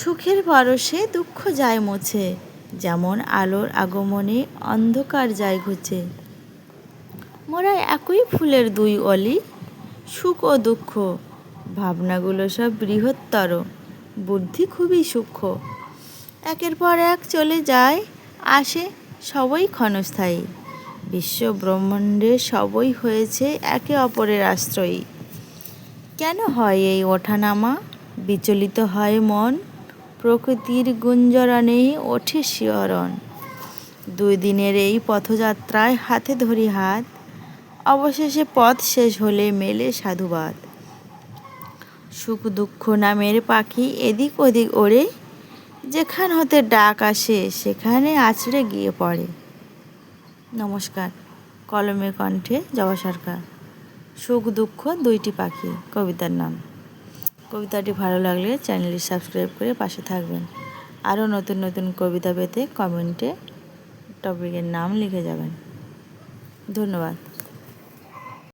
সুখের পরশে দুঃখ যায় মুছে, যেমন আলোর আগমনে অন্ধকার যায় ঘুচে। মোরা একই ফুলের দুই অলি, সুখ ও দুঃখ, ভাবনাগুলো সব বৃহত্তর, বুদ্ধি খুবই সূক্ষ্ম। একের পর এক চলে যায়, আসে সবই ক্ষণস্থায়ী। বিশ্ব ব্রহ্মাণ্ডে সবই হয়েছে একে অপরের আশ্রয়ী। কেন হয় এই ওঠানামা? বিচলিত হয় মন প্রকৃতির গুঞ্জরণে ওঠে শিহরণ। দুই দিনের এই পথযাত্রায় হাতে ধরি হাত, অবশেষে পথ শেষ হলে মেলে সাধুবাদ। সুখ দুঃখ নামের পাখি এদিক ওদিক ওড়ে, যেখান হতে ডাক আসে সেখানে আছড়ে গিয়ে পড়ে। নমস্কার, কলমে কণ্ঠে জবা সরকার। সুখ দুঃখ দুইটি পাখি, কবিতার নাম। কবিতাটি ভালো লাগলে চ্যানেলটি সাবস্ক্রাইব করে পাশে থাকবেন। আরও নতুন নতুন কবিতা পেতে কমেন্টে টপিকের নাম লিখে যাবেন। ধন্যবাদ।